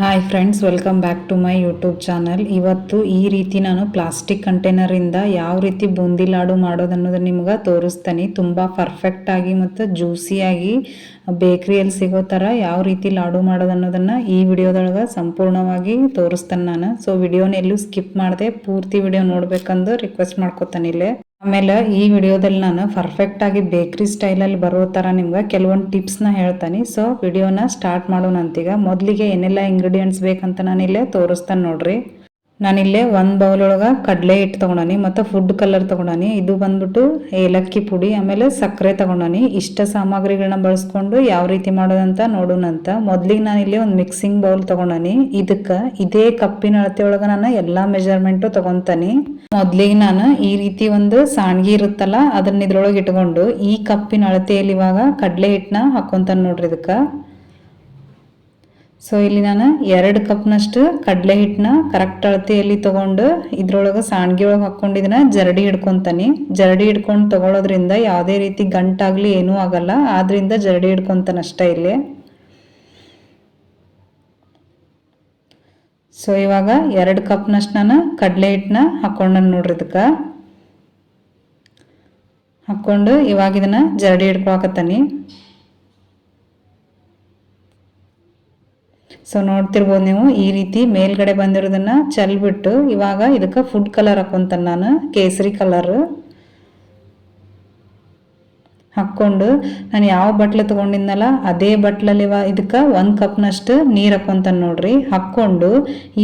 Hi friends welcome back to my YouTube channel ಇವತ್ತು ಈ ರೀತಿ ನಾನು ಪ್ಲಾಸ್ಟಿಕ್ ಕಂಟೈನರಿಂದ ಯಾವ ರೀತಿ ಬೂಂದಿ ಲಾಡು ಮಾಡೋದನ್ನೋದು ನಿಮ್ಗೆ ತೋರಿಸ್ತೀನಿ. ತುಂಬ ಪರ್ಫೆಕ್ಟಾಗಿ ಮತ್ತು ಜ್ಯೂಸಿಯಾಗಿ ಬೇಕ್ರಿಯಲ್ಲಿ ಸಿಗೋ ಥರ ಯಾವ ರೀತಿ ಲಾಡು ಮಾಡೋದನ್ನೋದನ್ನು ಈ ವಿಡಿಯೋದೊಳಗೆ ಸಂಪೂರ್ಣವಾಗಿ ತೋರಿಸ್ತೇನೆ ನಾನು. ಸೊ ವಿಡಿಯೋನ ಎಲ್ಲೂ ಸ್ಕಿಪ್ ಮಾಡಿದೆ, ಪೂರ್ತಿ ವಿಡಿಯೋ ನೋಡಬೇಕಂದು ರಿಕ್ವೆಸ್ಟ್ ಮಾಡ್ಕೊತಾನೆ ಇಲ್ಲೇ. ಆಮೇಲೆ ಈ ವಿಡಿಯೋದಲ್ಲಿ ನಾನು ಪರ್ಫೆಕ್ಟ್ ಆಗಿ ಬೇಕ್ರಿ ಸ್ಟೈಲಲ್ಲಿ ಬರೋ ಥರ ನಿಮ್ಗೆ ಕೆಲವೊಂದು ಟಿಪ್ಸ್ನ ಹೇಳ್ತಾನೆ. ಸೊ ವಿಡಿಯೋನ ಸ್ಟಾರ್ಟ್ ಮಾಡೋಣ ಅಂತೀಗ ಮೊದಲಿಗೆ ಏನೆಲ್ಲ ಇಂಗ್ರೀಡಿಯೆಂಟ್ಸ್ ಬೇಕಂತ ನಾನು ಇಲ್ಲೇ ತೋರಿಸ್ತಾನೆ ನೋಡ್ರಿ. ನಾನಿಲ್ಲೇ ಒಂದು ಬೌಲ್ ಒಳಗೆ ಕಡಲೆ ಹಿಟ್ಟು ತೊಗೊಂಡಾನಿ, ಮತ್ತು ಫುಡ್ ಕಲರ್ ತೊಗೊಂಡಾನಿ. ಇದು ಬಂದ್ಬಿಟ್ಟು ಏಲಕ್ಕಿ ಪುಡಿ, ಆಮೇಲೆ ಸಕ್ಕರೆ ತೊಗೊಂಡಾನಿ. ಇಷ್ಟ ಸಾಮಗ್ರಿಗಳನ್ನ ಬಳಸ್ಕೊಂಡು ಯಾವ ರೀತಿ ಮಾಡೋದಂತ ನೋಡೋಣಂತ ಮೊದಲಿಗೆ ನಾನು ಇಲ್ಲಿ ಒಂದು ಮಿಕ್ಸಿಂಗ್ ಬೌಲ್ ತೊಗೊಂಡಾನಿ. ಇದಕ್ಕೆ ಇದೇ ಕಪ್ಪಿನ ಅಳತೆ ಒಳಗೆ ನಾನು ಎಲ್ಲ ಮೆಜರ್ಮೆಂಟು ತೊಗೊತಾನಿ. ಮೊದಲಿಗೆ ನಾನು ಈ ರೀತಿ ಒಂದು ಸಾಣ್ಗಿ ಇರುತ್ತಲ್ಲ, ಅದನ್ನ ಇದ್ರೊಳಗೆ ಇಟ್ಕೊಂಡು ಈ ಕಪ್ಪಿನ ಅಳತೆಯಲ್ಲಿ ಇವಾಗ ಕಡಲೆ ಹಿಟ್ಟನ್ನ ಹಾಕೊಂತಾನೆ ನೋಡ್ರಿ ಇದಕ್ಕೆ. ಸೊ ಇಲ್ಲಿ ನಾನು ಎರಡು ಕಪ್ನಷ್ಟು ಕಡಲೆ ಹಿಟ್ಟನ್ನ ಕರೆಕ್ಟ್ ಅಳತೆಯಲ್ಲಿ ತೊಗೊಂಡು ಇದ್ರೊಳಗೆ ಸಾಣ್ಗಿ ಒಳಗೆ ಹಾಕ್ಕೊಂಡು ಇದನ್ನ ಜರಡಿ ಹಿಡ್ಕೊತಾನೆ. ಜರಡಿ ಹಿಡ್ಕೊಂಡು ತೊಗೊಳೋದ್ರಿಂದ ಯಾವುದೇ ರೀತಿ ಗಂಟಾಗಲಿ ಏನೂ ಆಗಲ್ಲ. ಆದ್ದರಿಂದ ಜರಡಿ ಹಿಡ್ಕೊತಾನೆ ಅಷ್ಟೇ ಇಲ್ಲಿ. ಸೊ ಇವಾಗ ಎರಡು ಕಪ್ನಷ್ಟು ನಾನು ಕಡಲೆ ಹಿಟ್ಟನ್ನ ಹಾಕ್ಕೊಂಡು ನೋಡ್ರಿ ಇದಕ್ಕೆ. ಹಾಕ್ಕೊಂಡು ಇವಾಗ ಇದನ್ನ ಜರಡಿ ಹಿಡ್ಕೊಳಕತ್ತಾನೆ. ಸೊ ನೋಡ್ತಿರ್ಬೋದು ನೀವು ಈ ರೀತಿ ಮೇಲ್ಗಡೆ ಬಂದಿರೋದನ್ನ ಚಲ್ಬಿಟ್ಟು ಇವಾಗ ಇದಕ್ಕೆ ಫುಡ್ ಕಲರ್ ಹಾಕೊಂತಾನೆ ನಾನು, ಕೇಸರಿ ಕಲರ್ ಹಾಕ್ಕೊಂಡು ನಾನು ಯಾವ ಬಟ್ಲು ತೊಗೊಂಡಿದ್ನಲ್ಲ, ಅದೇ ಬಟ್ಲಲ್ಲಿ ಇದಕ್ಕೆ ಒಂದು ಕಪ್ನಷ್ಟು ನೀರು ಹಾಕ್ಕೊಂತಾನೆ ನೋಡ್ರಿ. ಹಾಕ್ಕೊಂಡು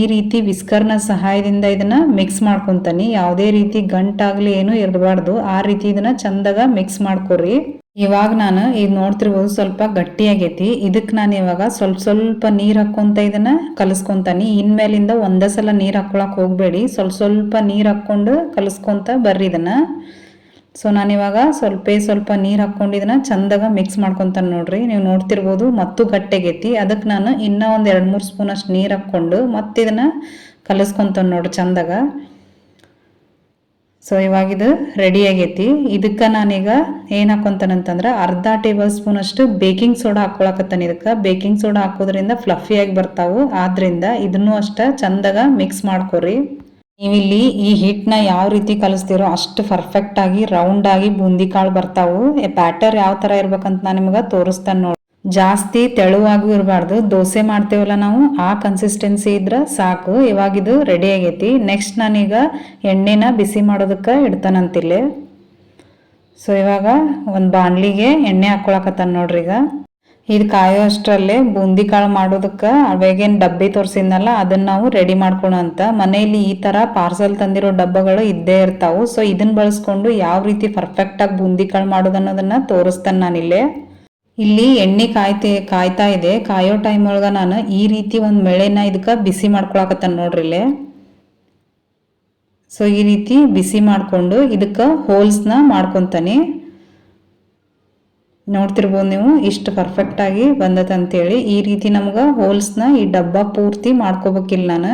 ಈ ರೀತಿ ವಿಸ್ಕರ್ನ ಸಹಾಯದಿಂದ ಇದನ್ನ ಮಿಕ್ಸ್ ಮಾಡ್ಕೊತಾನೆ. ಯಾವುದೇ ರೀತಿ ಗಂಟಾಗಲಿ ಏನು ಇರಬಾರ್ದು. ಆ ರೀತಿ ಇದನ್ನ ಚಂದಾಗ ಮಿಕ್ಸ್ ಮಾಡ್ಕೊರಿ. ಇವಾಗ ನಾನು ಇದು ನೋಡ್ತಿರ್ಬೋದು ಸ್ವಲ್ಪ ಗಟ್ಟಿಯಾಗೈತಿ. ಇದಕ್ಕೆ ನಾನು ಇವಾಗ ಸ್ವಲ್ಪ ಸ್ವಲ್ಪ ನೀರು ಹಾಕ್ಕೊಂತ ಇದನ್ನ ಕಲಿಸ್ಕೊಂತಾನೆ. ಇನ್ಮೇಲಿಂದ ಒಂದೇ ಸಲ ನೀರು ಹಾಕ್ಕೊಳಕ್ಕೆ ಹೋಗಬೇಡಿ. ಸ್ವಲ್ಪ ಸ್ವಲ್ಪ ನೀರು ಹಾಕ್ಕೊಂಡು ಕಲಿಸ್ಕೊಂತ ಬರ್ರಿ ಇದನ್ನ. ಸೊ ನಾನಿವಾಗ ಸ್ವಲ್ಪ ಸ್ವಲ್ಪ ನೀರು ಹಾಕ್ಕೊಂಡು ಇದನ್ನ ಚಂದಾಗ ಮಿಕ್ಸ್ ಮಾಡ್ಕೊತಾನೆ ನೋಡಿರಿ. ನೀವು ನೋಡ್ತಿರ್ಬೋದು ಮತ್ತು ಗಟ್ಟಿಗೈತಿ ಅದಕ್ಕೆ ನಾನು ಇನ್ನೂ ಒಂದು ಎರಡು ಮೂರು ಸ್ಪೂನ್ ಅಷ್ಟು ನೀರು ಹಾಕ್ಕೊಂಡು ಮತ್ತೆ ಇದನ್ನ ಕಲಿಸ್ಕೊಂತಾನೆ ನೋಡ್ರಿ ಚಂದಾಗ. ಸೊ ಇವಾಗ ಇದು ರೆಡಿ ಆಗೈತಿ. ಇದಕ್ಕೆ ನಾನೀಗ ಏನು ಹಾಕೊಂತಾನಂತಂದ್ರೆ ಅರ್ಧ ಟೇಬಲ್ ಸ್ಪೂನ್ ಅಷ್ಟು ಬೇಕಿಂಗ್ ಸೋಡಾ ಹಾಕೊಳಕತ್ತಾನೆ ಇದಕ್ಕೆ. ಬೇಕಿಂಗ್ ಸೋಡಾ ಹಾಕೋದ್ರಿಂದ ಫ್ಲಫಿಯಾಗಿ ಬರ್ತಾವು. ಆದ್ರಿಂದ ಇದನ್ನು ಅಷ್ಟ ಚಂದಾಗ ಮಿಕ್ಸ್ ಮಾಡ್ಕೊರಿ. ನೀವಿಲ್ಲಿ ಈ ಹಿಟ್ಟನ್ನ ಯಾವ ರೀತಿ ಕಲಿಸ್ತೀರೋ ಅಷ್ಟು ಪರ್ಫೆಕ್ಟ್ ಆಗಿ ರೌಂಡ್ ಆಗಿ ಬೂಂದಿ ಕಾಳು ಬರ್ತಾವು. ಪ್ಯಾಟರ್ ಯಾವ ತರ ಇರ್ಬೇಕಂತ ನಾನು ನಿಮ್ಗೆ ತೋರಿಸ್ತಾನೆ ನೋಡಿ ಜಾಸ್ತಿ ತೆಳುವಾಗೂ ಇರಬಾರ್ದು. ದೋಸೆ ಮಾಡ್ತೇವಲ್ಲ ನಾವು, ಆ ಕನ್ಸಿಸ್ಟೆನ್ಸಿ ಇದ್ರೆ ಸಾಕು. ಇವಾಗಿದು ರೆಡಿ ಆಗೈತಿ. ನೆಕ್ಸ್ಟ್ ನಾನೀಗ ಎಣ್ಣೆನ ಬಿಸಿ ಮಾಡೋದಕ್ಕೆ ಇಡ್ತಾನಂತಿಲ್ಲೆ ಸೊ ಇವಾಗ ಒಂದು ಬಾಣಲಿಗೆ ಎಣ್ಣೆ ಹಾಕ್ಕೊಳಕತ್ತಾನ ನೋಡ್ರಿ ಈಗ. ಇದು ಕಾಯೋ ಅಷ್ಟರಲ್ಲೇ ಬೂಂದಿ ಕಾಳು ಮಾಡೋದಕ್ಕೆ ಅವಾಗೇನು ಡಬ್ಬಿ ತೋರಿಸಿದ್ನಲ್ಲ ಅದನ್ನು ನಾವು ರೆಡಿ ಮಾಡ್ಕೊಳೋ ಅಂತ. ಮನೆಯಲ್ಲಿ ಈ ಥರ ಪಾರ್ಸಲ್ ತಂದಿರೋ ಡಬ್ಬಗಳು ಇದ್ದೇ ಇರ್ತಾವು. ಸೊ ಇದನ್ನು ಬಳಸ್ಕೊಂಡು ಯಾವ ರೀತಿ ಪರ್ಫೆಕ್ಟಾಗಿ ಬೂಂದಿ ಕಾಳು ಮಾಡೋದು ಅನ್ನೋದನ್ನ ತೋರಿಸ್ತಾನೆ ನಾನಿಲ್ಲೇ. ಇಲ್ಲಿ ಎಣ್ಣೆ ಕಾಯ್ತೆ, ಕಾಯ್ತಾ ಇದೆ. ಕಾಯೋ ಟೈಮ್ ಒಳಗೆ ನಾನು ಈ ರೀತಿ ಒಂದು ಮೆಳೆನ ಇದಕ್ಕೆ ಬಿಸಿ ಮಾಡ್ಕೊಳಕತ್ತಾನ ನೋಡ್ರಿ ಇಲ್ಲಿ. ಸೊ ಈ ರೀತಿ ಬಿಸಿ ಮಾಡಿಕೊಂಡು ಇದಕ್ಕೆ ಹೋಲ್ಸ್ನ ಮಾಡ್ಕೊತಾನೆ. ನೋಡ್ತಿರ್ಬೋದು ನೀವು, ಇಷ್ಟು ಪರ್ಫೆಕ್ಟಾಗಿ ಬಂದತ್ತಂತೇಳಿ ಈ ರೀತಿ ನಮ್ಗೆ ಹೋಲ್ಸ್ನ ಈ ಡಬ್ಬ ಪೂರ್ತಿ ಮಾಡ್ಕೋಬೇಕಿಲ್ಲ ನಾನು.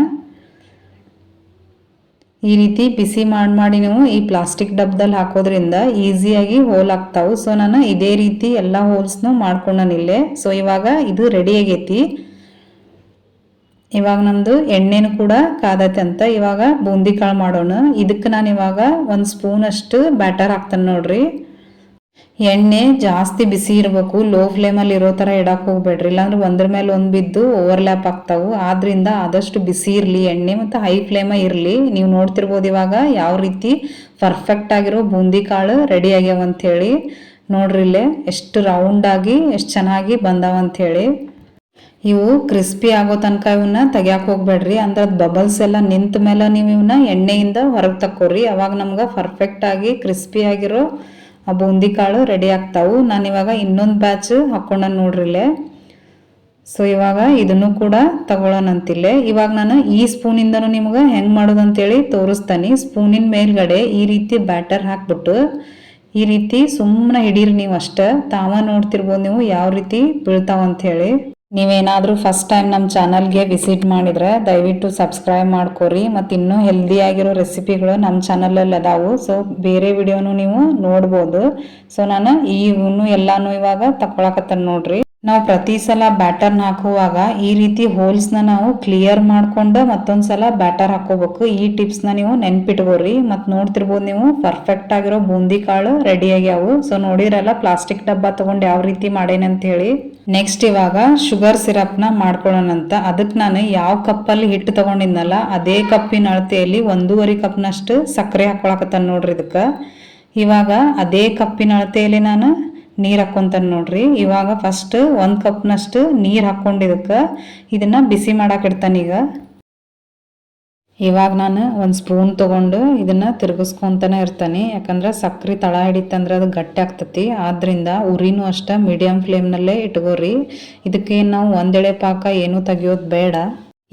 ಈ ರೀತಿ ಬಿಸಿ ಮಾಡಿ ಮಾಡಿ ನೀವು ಈ ಪ್ಲಾಸ್ಟಿಕ್ ಡಬ್ಬದಲ್ಲಿ ಹಾಕೋದ್ರಿಂದ ಈಸಿಯಾಗಿ ಹೋಲ್ ಆಗ್ತಾವು. ಸೊ ನಾನು ಇದೇ ರೀತಿ ಎಲ್ಲ ಹೋಲ್ಸ್ನು ಮಾಡ್ಕೊಂಡನಿಲ್ಲೇ ಸೊ ಇವಾಗ ಇದು ರೆಡಿ ಆಗೈತಿ. ಇವಾಗ ನಮ್ಮದು ಎಣ್ಣೆನೂ ಕೂಡ ಕಾದೈತೆ ಅಂತ ಇವಾಗ ಬೂಂದಿ ಕಾಳು ಮಾಡೋಣ. ಇದಕ್ಕೆ ನಾನು ಇವಾಗ ಒಂದು ಸ್ಪೂನ್ ಅಷ್ಟು ಬ್ಯಾಟರ್ ಹಾಕ್ತಾನೆ ನೋಡ್ರಿ. ಎಣ್ಣೆ ಜಾಸ್ತಿ ಬಿಸಿ ಇರಬೇಕು ಲೋ ಫ್ಲೇಮಲ್ಲಿ ಇರೋ ಥರ ಇಡಕ್ಕೆ ಹೋಗ್ಬೇಡ್ರಿ. ಇಲ್ಲಾಂದ್ರೆ ಒಂದ್ರ ಮೇಲೆ ಒಂದು ಬಿದ್ದು ಓವರ್ಲ್ಯಾಪ್ ಆಗ್ತಾವು. ಆದ್ರಿಂದ ಆದಷ್ಟು ಬಿಸಿ ಇರಲಿ ಎಣ್ಣೆ ಮತ್ತು ಹೈ ಫ್ಲೇಮ ಇರಲಿ. ನೀವು ನೋಡ್ತಿರ್ಬೋದು ಇವಾಗ ಯಾವ ರೀತಿ ಪರ್ಫೆಕ್ಟ್ ಆಗಿರೋ ಬೂಂದಿ ಕಾಳು ರೆಡಿ ಆಗ್ಯಾವ ಅಂಥೇಳಿ ನೋಡ್ರಿ ಇಲ್ಲೇ ಎಷ್ಟು ರೌಂಡಾಗಿ ಎಷ್ಟು ಚೆನ್ನಾಗಿ ಬಂದಾವ ಹೇಳಿ ಇವು ಕ್ರಿಸ್ಪಿ ಆಗೋ ತನಕ ಇವನ್ನ ತೆಗಿಯಕ್ಕೆ ಹೋಗ್ಬೇಡ್ರಿ. ಅಂದ್ರೆ ಅದು ಬಬಲ್ಸ್ ಎಲ್ಲ ನಿಂತ ಮೇಲೆ ನೀವು ಇವನ್ನ ಎಣ್ಣೆಯಿಂದ ಹೊರಗೆ ತಕ್ಕೋರಿ. ಅವಾಗ ನಮ್ಗೆ ಪರ್ಫೆಕ್ಟಾಗಿ ಕ್ರಿಸ್ಪಿ ಆಗಿರೋ ಆ ಬೂಂದಿ ಕಾಳು ರೆಡಿ ಆಗ್ತಾವು. ನಾನು ಇವಾಗ ಇನ್ನೊಂದು ಬ್ಯಾಚ್ ಹಾಕ್ಕೊಂಡ ನೋಡ್ರಿಲ್ಲೇ ಸೊ ಇವಾಗ ಇದನ್ನು ಕೂಡ ತಗೊಳ್ಳೋಣಂತಿಲ್ಲೇ ಇವಾಗ ನಾನು ಈ ಸ್ಪೂನಿಂದನೂ ನಿಮ್ಗೆ ಹೆಂಗೆ ಮಾಡೋದಂತೇಳಿ ತೋರಿಸ್ತಾನೆ. ಸ್ಪೂನಿನ ಮೇಲ್ಗಡೆ ಈ ರೀತಿ ಬ್ಯಾಟರ್ ಹಾಕ್ಬಿಟ್ಟು, ಈ ರೀತಿ ಸುಮ್ಮನೆ ಹಿಡೀರಿ ನೀವು ಅಷ್ಟೇ. ತಾವ ನೋಡ್ತಿರ್ಬೋದು ನೀವು ಯಾವ ರೀತಿ ಬೀಳ್ತಾವಂಥೇಳಿ ನೀವೇನಾದರೂ ಫಸ್ಟ್ ಟೈಮ್ ನಮ್ಮ ಚಾನಲ್ಗೆ ವಿಸಿಟ್ ಮಾಡಿದರೆ ದಯವಿಟ್ಟು ಸಬ್ಸ್ಕ್ರೈಬ್ ಮಾಡ್ಕೊರಿ ಮತ್ತು ಇನ್ನೂ ಹೆಲ್ದಿಯಾಗಿರೋ ರೆಸಿಪಿಗಳು ನಮ್ಮ ಚಾನಲಲ್ಲಿ ಅದಾವು. ಸೊ ಬೇರೆ ವಿಡಿಯೋನು ನೀವು ನೋಡ್ಬೋದು. ಸೊ ನಾನು ಈ ಎಲ್ಲಾನು ಇವಾಗ ತಕೊಳಕತ್ತಾನ ನೋಡ್ರಿ. ನಾವು ಪ್ರತಿ ಸಲ ಬ್ಯಾಟರ್ನ ಹಾಕುವಾಗ ಈ ರೀತಿ ಹೋಲ್ಸ್ನ ನಾವು ಕ್ಲಿಯರ್ ಮಾಡಿಕೊಂಡು ಮತ್ತೊಂದು ಸಲ ಬ್ಯಾಟರ್ ಹಾಕೋಬೇಕು ಈ ಟಿಪ್ಸ್ನ ನೀವು ನೆನ್ಪಿಟ್ಕೋರಿ ಮತ್ತು ನೋಡ್ತಿರ್ಬೋದು ನೀವು ಪರ್ಫೆಕ್ಟ್ ಆಗಿರೋ ಬೂಂದಿ ಕಾಳು ರೆಡಿ ಆಗ್ಯಾವು. ಸೊ ನೋಡಿರಲ್ಲ ಪ್ಲಾಸ್ಟಿಕ್ ಡಬ್ಬ ತೊಗೊಂಡು ಯಾವ ರೀತಿ ಮಾಡೇನಂತ ಹೇಳಿ ನೆಕ್ಸ್ಟ್ ಇವಾಗ ಶುಗರ್ ಸಿರಪ್ನ ಮಾಡ್ಕೊಳ್ಳೋಣಂತ ಅದಕ್ಕೆ ನಾನು ಯಾವ ಕಪ್ಪಲ್ಲಿ ಹಿಟ್ಟು ತೊಗೊಂಡಿದ್ನಲ್ಲ, ಅದೇ ಕಪ್ಪಿನ ಅಳತೆಯಲ್ಲಿ ಒಂದೂವರೆ ಕಪ್ನಷ್ಟು ಸಕ್ಕರೆ ಹಾಕೊಳಕತ್ತಾನ ನೋಡ್ರಿ ಇದಕ್ಕೆ. ಇವಾಗ ಅದೇ ಕಪ್ಪಿನ ಅಳತೆಯಲ್ಲಿ ನಾನು ನೀರು ಹಾಕ್ಕೊಂತಾನೆ ನೋಡ್ರಿ. ಇವಾಗ ಫಸ್ಟ್ ಒಂದು ಕಪ್ನಷ್ಟು ನೀರು ಹಾಕ್ಕೊಂಡಿದ್ದಕ್ಕೆ ಇದನ್ನು ಬಿಸಿ ಮಾಡಾಕಿಡ್ತಾನೆ ಈಗ. ಇವಾಗ ನಾನು ಒಂದು ಸ್ಪೂನ್ ತೊಗೊಂಡು ಇದನ್ನು ತಿರುಗಿಸ್ಕೊತಾನೆ ಇರ್ತಾನೆ. ಯಾಕಂದ್ರೆ ಸಕ್ಕರೆ ತಳ ಹಿಡಿತಂದ್ರೆ ಅದು ಗಟ್ಟಿ ಆಗ್ತತಿ. ಆದ್ದರಿಂದ ಉರಿನೂ ಅಷ್ಟೇ ಮೀಡಿಯಮ್ ಫ್ಲೇಮ್ನಲ್ಲೇ ಇಟ್ಕೋರಿ. ಇದಕ್ಕೆ ನಾವು ಒಂದೆಳೆ ಪಾಕ ಏನೂ ತೆಗಿಯೋದು ಬೇಡ.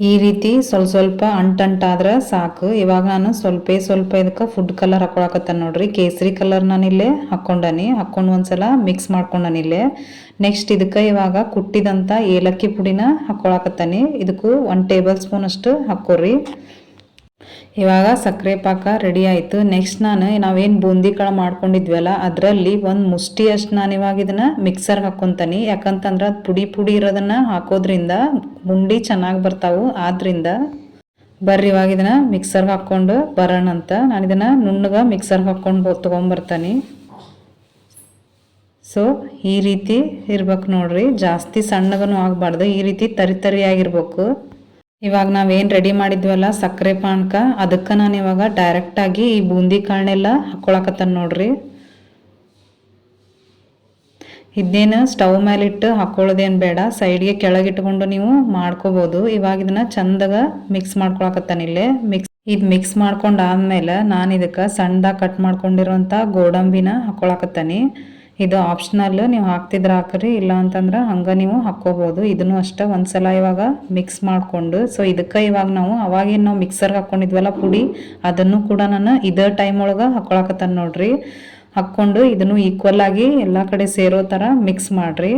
ಈ ರೀತಿ ಸ್ವಲ್ಪ ಸ್ವಲ್ಪ ಅಂಟಂಟಾದ್ರೆ ಸಾಕು. ಇವಾಗ ನಾನು ಸ್ವಲ್ಪ ಸ್ವಲ್ಪ ಇದಕ್ಕೆ ಫುಡ್ ಕಲರ್ ಹಾಕೊಳಕತ್ತ ನೋಡ್ರಿ. ಕೇಸರಿ ಕಲರ್ ನಾನು ಇಲ್ಲೇ ಹಾಕ್ಕೊಂಡನಿ. ಹಾಕ್ಕೊಂಡು ಒಂದ್ಸಲ ಮಿಕ್ಸ್ ಮಾಡ್ಕೊಂಡನಿಲ್ಲೇ ನೆಕ್ಸ್ಟ್ ಇದಕ್ಕೆ ಇವಾಗ ಕುಟ್ಟಿದಂಥ ಏಲಕ್ಕಿ ಪುಡಿನ ಹಾಕೊಳಕತ್ತಾನೆ. ಇದಕ್ಕೂ ಒನ್ ಟೇಬಲ್ ಸ್ಪೂನ್ ಅಷ್ಟು ಹಾಕೋರಿ ಇವಾಗ ಸಕ್ಕರೆ ಪಾಕ ರೆಡಿ ಆಯಿತು. ನೆಕ್ಸ್ಟ್ ನಾನು ನಾವೇನು ಬೂಂದಿ ಕಾಳು ಮಾಡ್ಕೊಂಡಿದ್ವಲ್ಲ, ಅದರಲ್ಲಿ ಒಂದು ಮುಷ್ಟಿ ಅಷ್ಟು ನಾನು ಇವಾಗ ಇದನ್ನು ಮಿಕ್ಸರ್ಗೆ ಹಾಕ್ಕೊತಾನೆ ಯಾಕಂತಂದ್ರೆ ಅದು ಪುಡಿ ಪುಡಿ ಇರೋದನ್ನು ಹಾಕೋದ್ರಿಂದ ಮುಂಡಿ ಚೆನ್ನಾಗಿ ಬರ್ತಾವು. ಆದ್ದರಿಂದ ಬರ್ರಿ ಇವಾಗ ಇದನ್ನು ಮಿಕ್ಸರ್ಗೆ ಹಾಕ್ಕೊಂಡು ಬರೋಣ ಅಂತ. ನಾನು ಇದನ್ನು ನುಣ್ಣಗೆ ಮಿಕ್ಸರ್ಗೆ ಹಾಕ್ಕೊಂಡು ತೊಗೊಂಬರ್ತಾನೆ. ಸೊ ಈ ರೀತಿ ಇರ್ಬೇಕು ನೋಡ್ರಿ. ಜಾಸ್ತಿ ಸಣ್ಣಗೂ ಆಗಬಾರ್ದು. ಈ ರೀತಿ ತರಿ ತರಿಯಾಗಿರ್ಬೇಕು. ಇವಾಗ ನಾವೇನು ರೆಡಿ ಮಾಡಿದ್ವಲ್ಲ ಸಕ್ಕರೆ ಪಾನಕ, ಅದಕ್ಕೆ ನಾನು ಇವಾಗ ಡೈರೆಕ್ಟಾಗಿ ಈ ಬೂಂದಿ ಕಾಳನ್ನೆಲ್ಲ ಹಾಕ್ಕೊಳಕತ್ತಾನ ನೋಡ್ರಿ. ಇದನ್ನೇನು ಸ್ಟವ್ ಮೇಲೆ ಇಟ್ಟು ಹಾಕ್ಕೊಳ್ಳೋದೇನು ಬೇಡ ಸೈಡ್ಗೆ ಕೆಳಗಿಟ್ಕೊಂಡು ನೀವು ಮಾಡ್ಕೋಬೋದು. ಇವಾಗ ಇದನ್ನ ಚಂದಾಗ ಮಿಕ್ಸ್ ಇಲ್ಲೇ. ಮಿಕ್ಸ್ ಇದು ಮಿಕ್ಸ್ ಮಾಡ್ಕೊಂಡು ಆದಮೇಲೆ ನಾನು ಇದಕ್ಕೆ ಸಣ್ಣದಾಗ ಕಟ್ ಮಾಡ್ಕೊಂಡಿರೋಂಥ ಗೋಡಂಬಿನ ಹಾಕ್ಕೊಳಕತ್ತಾನೆ ಇದು ಆಪ್ಷನಲ್ ನೀವು ಹಾಕ್ತಿದ್ರೆ ಹಾಕ್ರಿ, ಇಲ್ಲ ಅಂತಂದ್ರೆ ಹಂಗೆ ನೀವು ಹಾಕ್ಕೋಬೋದು. ಇದನ್ನು ಅಷ್ಟೇ ಒಂದ್ಸಲ ಇವಾಗ ಮಿಕ್ಸ್ ಮಾಡಿಕೊಂಡು ಸೊ ಇದಕ್ಕೆ ಇವಾಗ ನಾವು ಅವಾಗೇನು ನಾವು ಮಿಕ್ಸರ್ಗೆ ಹಾಕ್ಕೊಂಡಿದ್ವಲ್ಲ ಪುಡಿ, ಅದನ್ನು ಕೂಡ ನಾನು ಇದೇ ಟೈಮ್ ಒಳಗೆ ಹಾಕ್ಕೊಳಕತ್ತಾನ ನೋಡ್ರಿ. ಹಾಕ್ಕೊಂಡು ಇದನ್ನು ಈಕ್ವಲ್ ಆಗಿ ಎಲ್ಲ ಕಡೆ ಸೇರೋ ಥರ ಮಿಕ್ಸ್ ಮಾಡಿರಿ.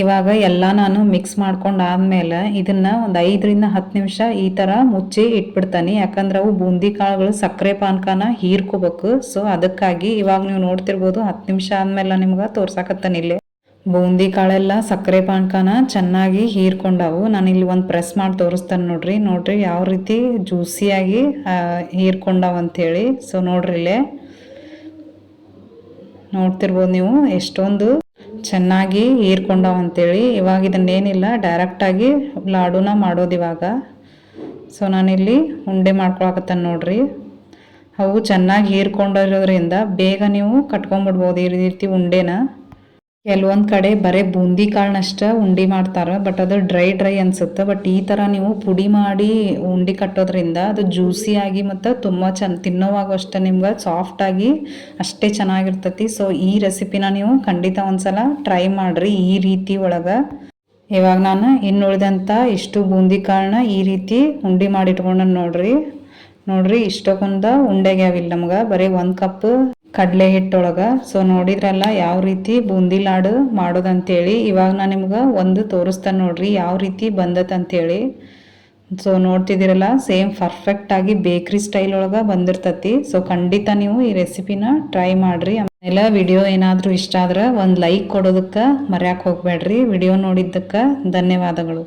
ಇವಾಗ ಎಲ್ಲ ನಾನು ಮಿಕ್ಸ್ ಮಾಡ್ಕೊಂಡು ಆದಮೇಲೆ ಇದನ್ನು ಒಂದು ಐದರಿಂದ ಹತ್ತು ನಿಮಿಷ ಈ ಥರ ಮುಚ್ಚಿ ಇಟ್ಬಿಡ್ತಾನೆ. ಯಾಕಂದ್ರೆ ಅವು ಬೂಂದಿ ಕಾಳುಗಳು ಸಕ್ಕರೆ ಪಾನಕನ ಹೀರ್ಕೋಬೇಕು. ಸೊ ಅದಕ್ಕಾಗಿ ಇವಾಗ ನೀವು ನೋಡ್ತಿರ್ಬೋದು ಹತ್ತು ನಿಮಿಷ ಆದಮೇಲೆ ನಿಮ್ಗೆ ತೋರ್ಸಾಕತ್ತಾನೆ ಇಲ್ಲಿ. ಬೂಂದಿ ಕಾಳೆಲ್ಲ ಸಕ್ಕರೆ ಪಾನಕನ ಚೆನ್ನಾಗಿ ಹೀರ್ಕೊಂಡವು. ನಾನು ಇಲ್ಲಿ ಒಂದು ಪ್ರೆಸ್ ಮಾಡಿ ತೋರಿಸ್ತಾನೆ ನೋಡ್ರಿ. ನೋಡ್ರಿ ಯಾವ ರೀತಿ ಜ್ಯೂಸಿಯಾಗಿ ಹೀರ್ಕೊಂಡವು ಅಂಥೇಳಿ ಸೊ ನೋಡ್ರಿ ಇಲ್ಲೇ. ನೋಡ್ತಿರ್ಬೋದು ನೀವು ಎಷ್ಟೊಂದು ಚೆನ್ನಾಗಿ ಹೀರ್ಕೊಂಡವ ಅಂತೇಳಿ. ಇವಾಗ ಇದನ್ನೇನಿಲ್ಲ ಡೈರೆಕ್ಟಾಗಿ ಲಾಡುನ ಮಾಡೋದು ಇವಾಗ. ಸೊ ನಾನಿಲ್ಲಿ ಉಂಡೆ ಮಾಡ್ಕೊಳಕತ್ತಾನೆ ನೋಡ್ರಿ. ಅವು ಚೆನ್ನಾಗಿ ಹೀರ್ಕೊಂಡಿರೋದ್ರಿಂದ ಬೇಗ ನೀವು ಕಟ್ಕೊಂಡ್ಬಿಡ್ಬೋದು ಈ ರೀತಿ ಉಂಡೆನ. ಕೆಲವೊಂದು ಕಡೆ ಬರೀ ಬೂಂದಿ ಕಾಳನ್ನಷ್ಟೇ ಉಂಡಿ ಮಾಡ್ತಾರೆ ಬಟ್ ಅದು ಡ್ರೈ ಡ್ರೈ ಅನ್ಸುತ್ತೆ. ಬಟ್ ಈ ಥರ ನೀವು ಪುಡಿ ಮಾಡಿ ಉಂಡಿ ಕಟ್ಟೋದ್ರಿಂದ ಅದು ಜ್ಯೂಸಿಯಾಗಿ ಮತ್ತು ತುಂಬ ಚೆನ್ನ ತಿನ್ನೋವಾಗ ಅಷ್ಟೇ ನಿಮ್ಗೆ ಸಾಫ್ಟಾಗಿ ಅಷ್ಟೇ ಚೆನ್ನಾಗಿರ್ತತಿ. ಸೊ ಈ ರೆಸಿಪಿನ ನೀವು ಖಂಡಿತ ಒಂದ್ಸಲ ಟ್ರೈ ಮಾಡಿರಿ ಈ ರೀತಿ ಒಳಗೆ. ಇವಾಗ ನಾನು ಇನ್ನುಳಿದಂಥ ಇಷ್ಟು ಬೂಂದಿ ಕಾಳನ್ನ ಈ ರೀತಿ ಉಂಡಿ ಮಾಡಿ ನೋಡ್ರಿ. ನೋಡ್ರಿ, ಇಷ್ಟಕ್ಕೊಂದ ಉಂಡೆಗೆ ಅವಿಲ್ಲ ನಮ್ಗೆ. ಬರೀ ಒಂದು ಕಪ್ ಕಡಲೆ ಹಿಟ್ಟೊಳಗೆ. ಸೊ ನೋಡಿದ್ರಲ್ಲ ಯಾವ ರೀತಿ ಬೂಂದಿ ಲಾಡು ಮಾಡೋದಂತೇಳಿ. ಇವಾಗ ನಾನು ನಿಮ್ಗೆ ಒಂದು ತೋರಿಸ್ತಾನೆ ನೋಡ್ರಿ, ಯಾವ ರೀತಿ ಬಂದತ್ತಂತೇಳಿ. ಸೊ ನೋಡ್ತಿದ್ದೀರಲ್ಲ, ಸೇಮ್ ಪರ್ಫೆಕ್ಟಾಗಿ ಬೇಕ್ರಿ ಸ್ಟೈಲ್ ಒಳಗೆ ಬಂದಿರ್ತತಿ. ಸೊ ಖಂಡಿತ ನೀವು ಈ ರೆಸಿಪಿನ ಟ್ರೈ ಮಾಡಿರಿ. ಆಮೇಲೆ ವಿಡಿಯೋ ಏನಾದರೂ ಇಷ್ಟ ಆದ್ರೆ ಒಂದು ಲೈಕ್ ಕೊಡೋದಕ್ಕೆ ಮರ್ಯಾಕೆ ಹೋಗ್ಬೇಡ್ರಿ. ವಿಡಿಯೋ ನೋಡಿದ್ದಕ್ಕೆ ಧನ್ಯವಾದಗಳು.